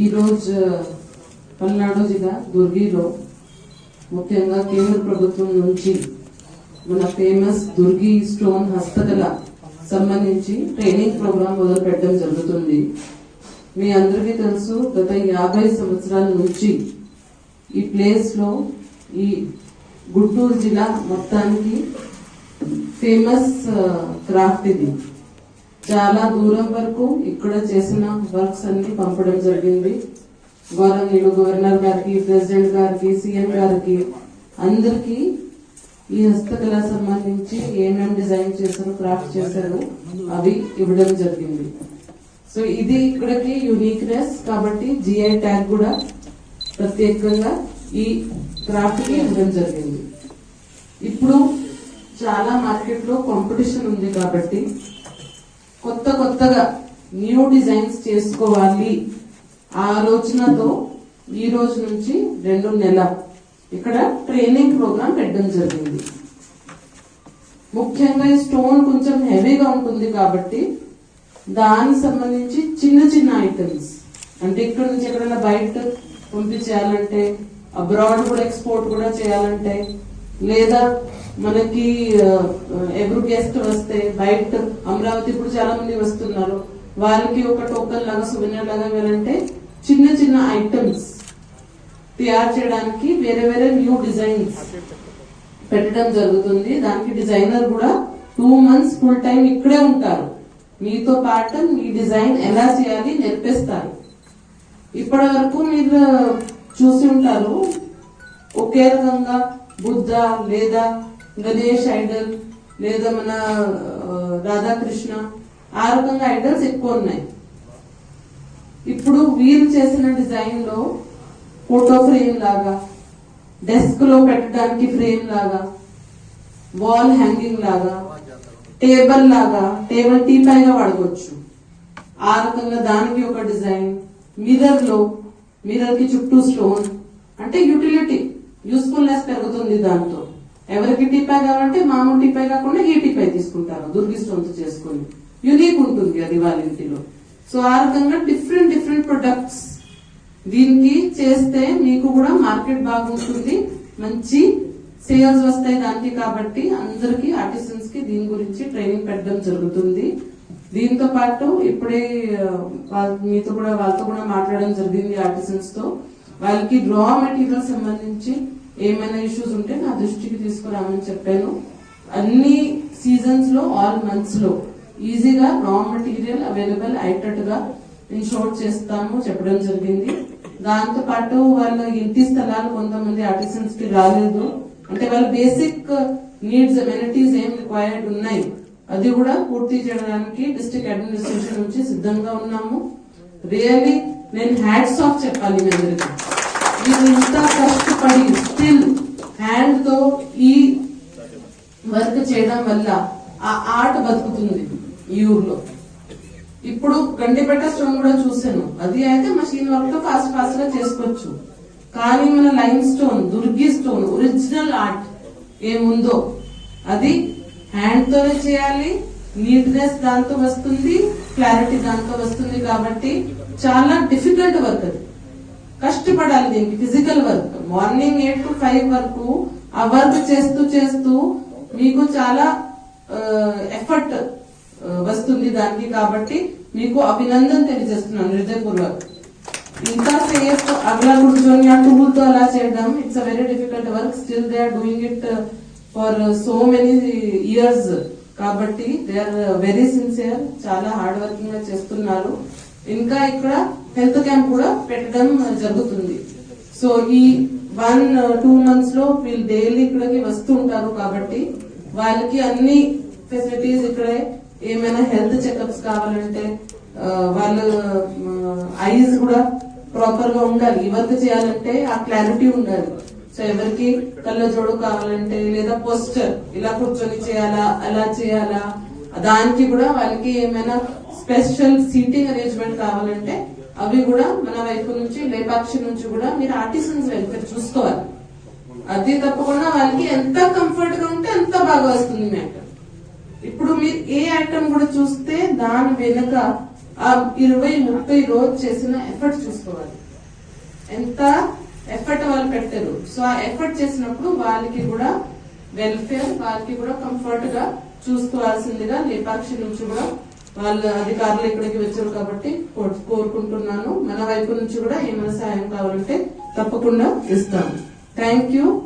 ఈరోజు పల్నాడు జిల్లా దుర్గిలో ముఖ్యంగా కేంద్ర ప్రభుత్వం నుంచి మన ఫేమస్ దుర్గి స్టోన్ హస్తకళ సంబంధించి ట్రైనింగ్ ప్రోగ్రాం మొదలు పెట్టడం జరుగుతుంది. మీ అందరికీ తెలుసు గత యాభై సంవత్సరాల నుంచి ఈ ప్లేస్లో ఈ గుంటూరు జిల్లా మొత్తానికి ఫేమస్ క్రాఫ్ట్ ఇది. చాలా దూరం వరకు ఇక్కడ చేసిన వర్క్స్ అన్ని పంపడం జరిగింది. గవర్నర్ గవర్నర్ గారికి ప్రెసిడెంట్ గారికి సీఎం గారికి అందరికి ఈ హస్తకళ సంబంధించి ఏమేమి డిజైన్ చేశారు క్రాఫ్ట్ చేశారు అవి ఇవ్వడం జరిగింది. సో ఇది ఇక్కడికి యూనిక్నెస్ కాబట్టి జిఐ ట్యాగ్ కూడా ప్రత్యేకంగా ఈ క్రాఫ్ట్కి ఇవ్వడం జరిగింది. ఇప్పుడు చాలా మార్కెట్లో కాంపిటీషన్ ఉంది కాబట్టి కొత్త కొత్తగా న్యూ డిజైన్స్ చేసుకోవాలి. ఆ ఆలోచనతో ఈ రోజు నుంచి రెండు నెల ఇక్కడ ట్రైనింగ్ ప్రోగ్రామ్ పెట్టడం జరిగింది. ముఖ్యంగా ఈ స్టోన్ కొంచెం హెవీగా ఉంటుంది కాబట్టి దానికి సంబంధించి చిన్న చిన్న ఐటమ్స్ అంటే ఇక్కడ నుంచి ఎక్కడైనా బయట పంపించేయాలంటే అబ్రాడ్ కూడా ఎక్స్పోర్ట్ కూడా చేయాలంటే లేదా మనకి ఎవరు గెస్ట్ వస్తే బయట అమరావతి ఇప్పుడు చాలా మంది వస్తున్నారు. వాళ్ళకి ఒక టోకన్ లాగా సువినర్ లాగా వెళ్ళంటే చిన్న చిన్న ఐటమ్స్ తయారు చేయడానికి వేరే వేరే న్యూ డిజైన్స్ పెట్టడం జరుగుతుంది. దానికి డిజైనర్ కూడా టూ మంత్స్ ఫుల్ టైం ఇక్కడే ఉంటారు. మీతో పాటు మీ డిజైన్ ఎలా చేయాలి నేర్పిస్తారు. ఇప్పటి వరకు మీరు చూసి ఉంటారు ఒకే రకంగా బుద్ధ లేదా గణేష్ ఐడల్ లేదా మన రాధాకృష్ణ ఆ రకంగా ఐడల్స్ ఎక్కువ ఉన్నాయి. ఇప్పుడు వీరు చేసిన డిజైన్లో ఫోటో ఫ్రేమ్ లాగా డెస్క్లో పెట్టడానికి ఫ్రేమ్ లాగా వాల్ హ్యాంగింగ్ లాగా టేబుల్ లాగా టేబుల్ టీ పైగా వాడుకోవచ్చు ఆ రకంగా దానికి ఒక డిజైన్ మిర్రర్లో మిర్రర్కి చుట్టూ స్టోన్ అంటే యూటిలిటీ. యూస్ఫుల్నెస్ పెరుగుతుంది దాంతో. ఎవరికి టిపాయ్ కావాలంటే మామూలు టిపాయ్ కాకుండా ఈ టిపాయ్ తీసుకుంటారు దుర్గి చేసుకుని. యునీక్ ఉంటుంది అది వాళ్ళ ఇంటిలో. సో ఆ రకంగా డిఫరెంట్ డిఫరెంట్ ప్రొడక్ట్స్ దీనికి చేస్తే మీకు కూడా మార్కెట్ బాగుంటుంది మంచి సేల్స్ వస్తాయి దానికి కాబట్టి అందరికి ఆర్టిసన్స్కి దీని గురించి ట్రైనింగ్ పెట్టడం జరుగుతుంది. దీంతో పాటు ఇప్పుడే వాళ్ళ- మీతో కూడా వాళ్ళతో కూడా మాట్లాడడం జరిగింది ఆర్టిసన్స్తో వాళ్ళకి రా మెటీరియల్ సంబంధించి ఏమైనా ఇష్యూస్ ఉంటే నా దృష్టికి తీసుకురామని చెప్పాను. అన్ని సీజన్స్లో ఆల్ మంత్స్లో ఈజీగా రా మెటీరియల్ అవైలబుల్ అయ్యేటట్టుగా ఇన్షోర్ చేస్తాము చెప్పడం జరిగింది. దాంతో పాటు వాళ్ళ ఇంటి స్థలాలు కొంతమంది ఆర్టిసన్స్కి రాలేదు. అంటే వాళ్ళ బేసిక్ నీడ్స్ అమ్యూనిటీస్ ఏం రిక్వైర్డ్ ఉన్నాయి. అది కూడా పూర్తి చేయడానికి డిస్ట్రిక్ట్ అడ్మినిస్ట్రేషన్ నుంచి సిద్ధంగా ఉన్నాము. రియల్లీ నేను హ్యాట్స్ ఆఫ్ చెప్పాలి మీ అందరికీ. మీరు ఇంత కష్టపడి స్టిల్ హ్యాండ్తో ఈ వర్క్ చేయడం వల్ల ఆ ఆర్ట్ బతుకుతుంది ఈ ఊర్లో. ఇప్పుడు గండిపేట స్టోన్ కూడా చూసాను అది అయితే మషిన్ వర్క్తో ఫాస్ట్ ఫాస్ట్గా చేసుకోవచ్చు. కానీ మన limestone Durgi stone original art ఏముందో అది హ్యాండ్ తోనే చేయాలి. నీట్నెస్ దాంతో వస్తుంది క్లారిటీ దాంతో వస్తుంది కాబట్టి చాలా డిఫికల్ట్ వర్క్ అది. కష్టపడాలి దీనికి physical work morning eight to five వరకు ఆ వర్క్ చేస్తూ చేస్తూ మీకు చాలా ఎఫర్ట్ వస్తుంది దానికి కాబట్టి మీకు అభినందన తెలియజేస్తున్నాను హృదయపూర్వక్. ఇంకా సేఫ్ అట్లా కూర్చొని ఆ టూల్తో అలా చేయడం it's a very difficult work still they are doing it for so many years కాబట్టి దే ఆర్ వెరీ సిన్సియర్ చాలా హార్డ్ వర్కింగ్గా చేస్తున్నారు. ఇంకా ఇక్కడ హెల్త్ క్యాంప్ కూడా పెట్టడం జరుగుతుంది. సో ఈ వన్ టూ మంత్స్లో వీళ్ళు డైలీ ఇక్కడికి వస్తూ ఉంటారు కాబట్టి వాళ్ళకి అన్ని ఫెసిలిటీస్ ఇక్కడే ఏమైనా హెల్త్ చెకప్స్ కావాలంటే వాళ్ళు వాళ్ళ ఐస్ కూడా ప్రాపర్గా ఉండాలి. ఈ వర్క్ చేయాలంటే ఆ క్లారిటీ ఉండాలి. సో ఎవరికి కళ్ళ జోడు కావాలంటే లేదా పోస్టర్ ఇలా కూర్చొని చేయాలా అలా చేయాలా దానికి కూడా వాళ్ళకి ఏమైనా స్పెషల్ సీటింగ్ అరేంజ్మెంట్ కావాలంటే అవి కూడా మన వైపు నుంచి లేపాక్షి నుంచి కూడా మీరు ఆర్టిసన్స్ వెల్ఫేర్ చూసుకోవాలి. అది తప్పకుండా వాళ్ళకి ఎంత కంఫర్ట్గా ఉంటే అంత బాగా వస్తుంది మీ ఐటమ్ ఇప్పుడు మీరు ఏ ఐటమ్ కూడా చూస్తే దాని వెనుక ఆ ఇరవై ముప్పై రోజు చేసిన ఎఫర్ట్ చూసుకోవాలి. ఎంత ఎఫర్ట్ వాళ్ళు పెట్టారు. సో ఆ ఎఫర్ట్ చేసినప్పుడు వాళ్ళకి కూడా వెల్ఫేర్ వాళ్ళకి కూడా కంఫర్ట్గా చూసుకోవాల్సిందిగా లేపాక్షి నుంచి కూడా వాళ్ళ అధికారులు ఇక్కడికి వచ్చారు కాబట్టి కో- కోరుకుంటున్నాను. మన వైపు నుంచి కూడా ఏమైనా సాయం కావాలంటే తప్పకుండా ఇస్తాను. Thank you